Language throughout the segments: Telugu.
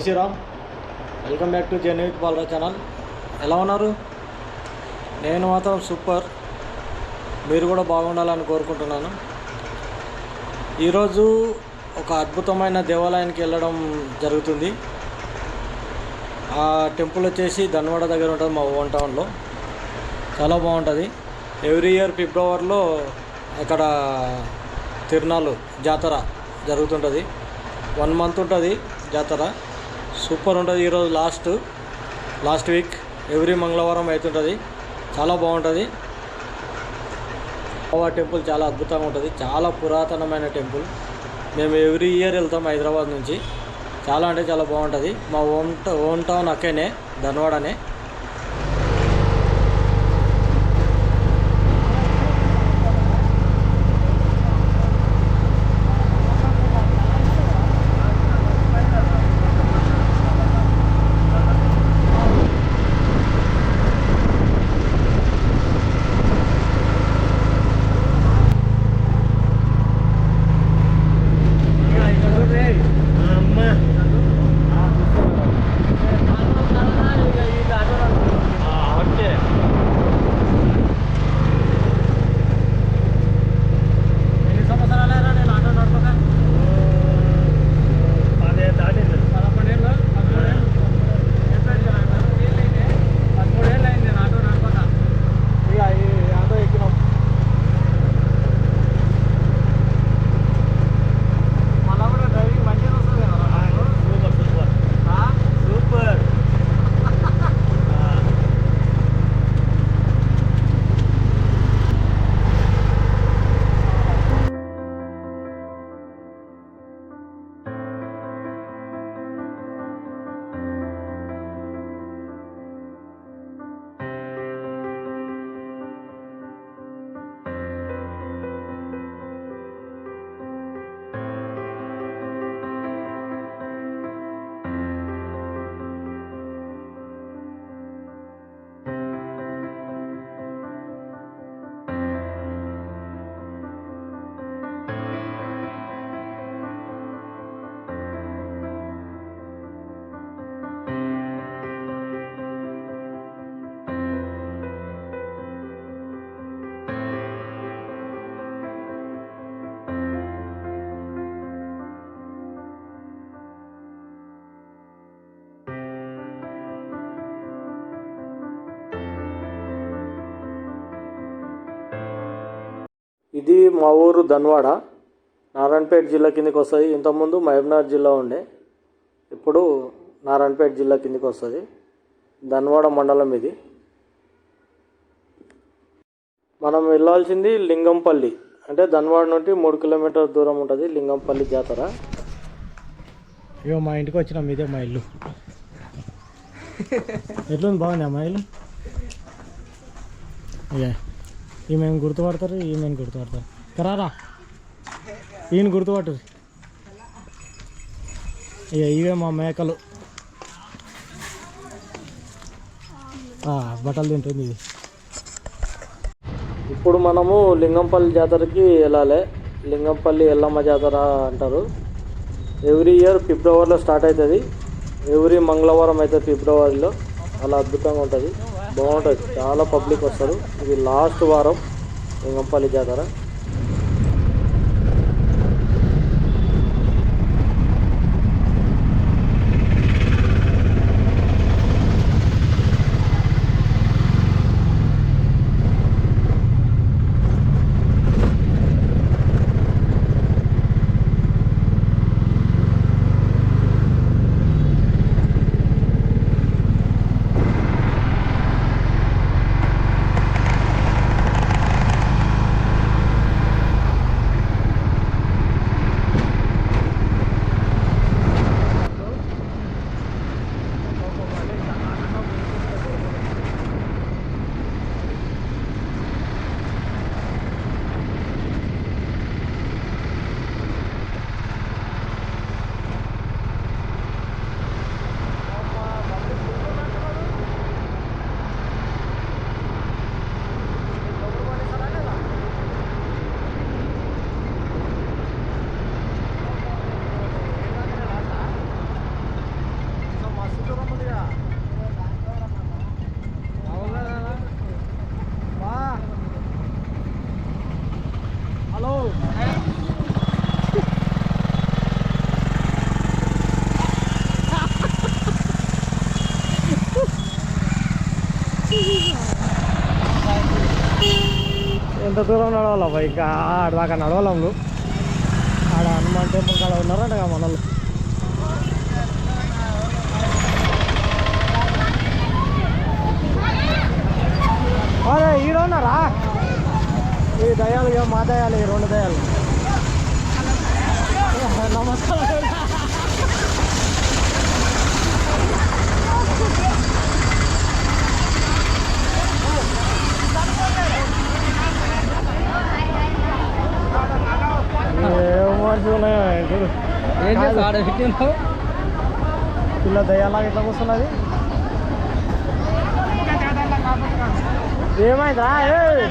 Hi Jai Shriram welcome back to జెన్విత్ బాలరా ఛానల్. ఎలా ఉన్నారు? నేను మాత్రం సూపర్. మీరు కూడా బాగుండాలని కోరుకుంటున్నాను. ఈరోజు ఒక అద్భుతమైన దేవాలయానికి వెళ్ళడం జరుగుతుంది. ఆ టెంపుల్ వచ్చేసి ధన్వాడ దగ్గర ఉంటుంది మా ఓన్ టౌన్లో చాలా బాగుంటుంది. ఎవ్రీ ఇయర్ ఫిబ్రవరిలో అక్కడ తిరునాళ్ళు జాతర జరుగుతుంటుంది. వన్ మంత్ ఉంటుంది జాతర. సూపర్ ఉంటుంది ఈరోజు లాస్ట్ లాస్ట్ వీక్. ఎవ్రీ మంగళవారం అవుతుంటుంది చాలా బాగుంటుంది. గోవా టెంపుల్ చాలా అద్భుతంగా ఉంటుంది. చాలా పురాతనమైన టెంపుల్. మేము ఎవ్రీ ఇయర్ వెళ్తాం హైదరాబాద్ నుంచి. చాలా అంటే చాలా బాగుంటుంది. మా ఓన్ ఓన్ టౌన్ అక్కనే ధన్వాడనే. ఇది మా ఊరు ధన్వాడ. నారాయణపేట జిల్లా కిందకి వస్తుంది. ఇంతకుముందు మహబూబ్నగర్ జిల్లా ఉండే. ఇప్పుడు నారాయణపేట జిల్లా కిందకి వస్తుంది. ధన్వాడ మండలం ఇది. మనం వెళ్ళాల్సింది లింగంపల్లి. అంటే ధన్వాడ నుండి మూడు కిలోమీటర్ దూరం ఉంటుంది లింగంపల్లి జాతర. ఇగో మా ఇంటికి వచ్చినాం ఇదే మా ఇల్లు. ఎట్లుంది? బాగుంది మా ఇల్లు? ఈమెను గుర్తుపడతారు ఈమెను గుర్తుపడతారు. కరారా ఈయన గుర్తుపట్టరు ఇక ఇవే మా మేకలు. బట్టలు తింటుంది ఇది. ఇప్పుడు మనము లింగంపల్లి జాతరకి వెళ్ళాలి. లింగంపల్లి ఎల్లమ్మ జాతర అంటారు. ఎవ్రీ ఇయర్ ఫిబ్రవరిలో స్టార్ట్ అవుతుంది. ఎవ్రీ మంగళవారం అవుతుంది ఫిబ్రవరిలో. చాలా అద్భుతంగా ఉంటుంది. బాగుంటుంది చాలా పబ్లిక్ వస్తారు. ఇది లాస్ట్ వారం లింగంపల్లి జాతర. ఎంత దూరం నడవాలబ్బా ఇంకా ఆడ దాకా నడవలేం నువ్వు ఆడ హనుమాన్ టెంపుల్ కాడ ఉన్నారంట కదా అరే ఈడ ఉన్నారా? ఈ దయాలు ఇక మా దయాలు ఈ రెండు దయాలు. నమస్కారం ఏం మనిషి ఉన్నాయో చూడు ఏం చేస్తా ఆడ పెట్టినావు పిల్ల దయ్యాలాగా ఇట్లా కూర్చున్నది? ఏమైందా? ఏయ్!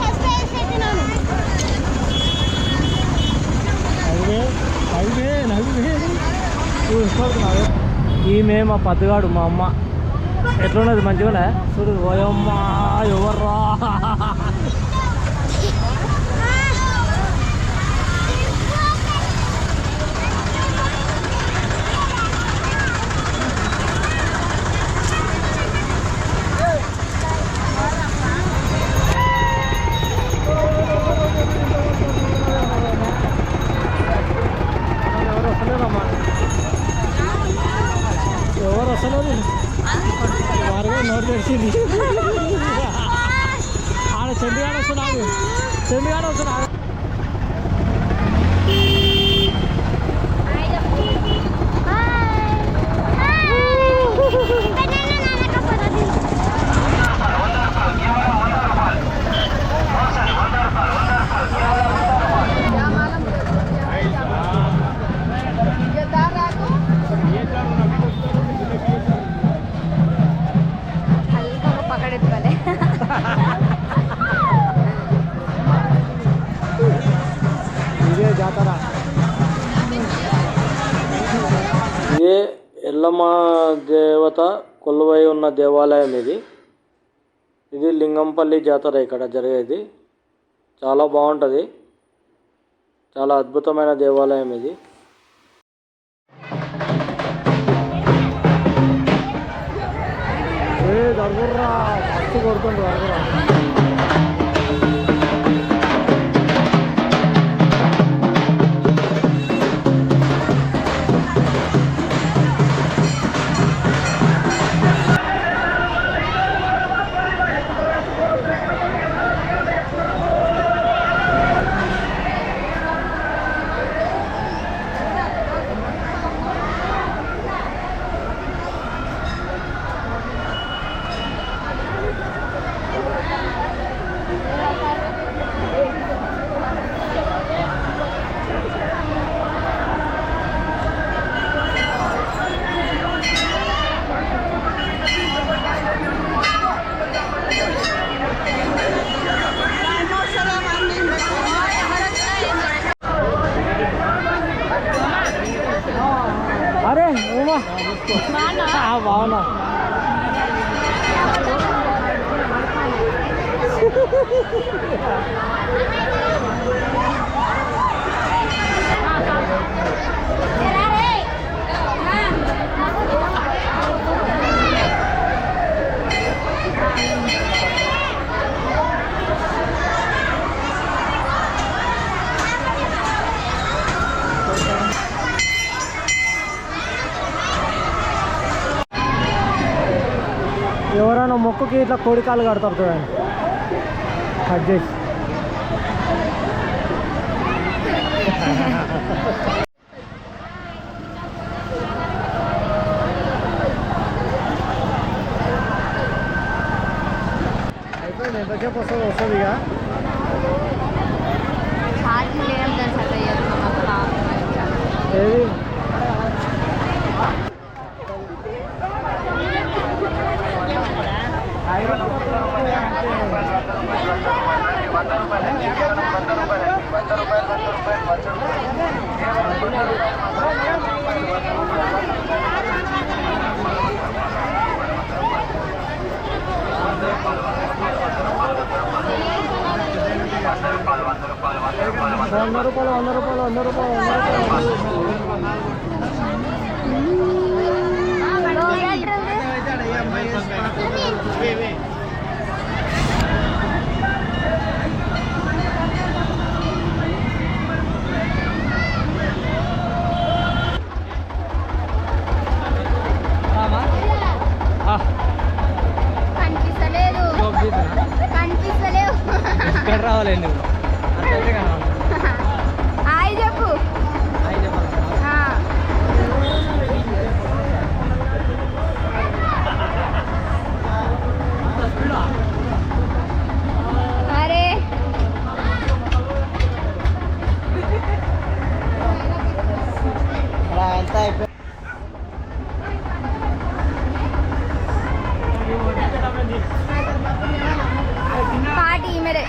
ఫస్ట్ ఐస్ పెట్టినాను. నవ్వే నవ్వే నవ్వే. చూసుకుంటున్నాడు ఈమె మా పద్దుగాడు మా అమ్మ. ఎట్లున్నది? మంచిగా చూడు ఓయమ్మ ఎవర్రా? జాతర? ఇదే ఎల్లమ్మ దేవత కొలువై ఉన్న దేవాలయం ఇది. ఇది లింగంపల్లి జాతర ఇక్కడ జరిగేది. చాలా బాగుంటుంది. చాలా అద్భుతమైన దేవాలయం ఇది. దరుగుర్రా కొడుతుంది దరుగురా Tao bỏ nè Ha ha ha ha ha! మొక్కుకి ఇట్లా కోడికాలు కడతారు చూడండి కట్ చేసి. అయిపోయింది ఎంతసేపు వస్తుంది వస్తుంది ఇక অন্য রূপালো অন্য রূপালো অন্য রূপালো অন্য রূপালো పాటి ఈమెరే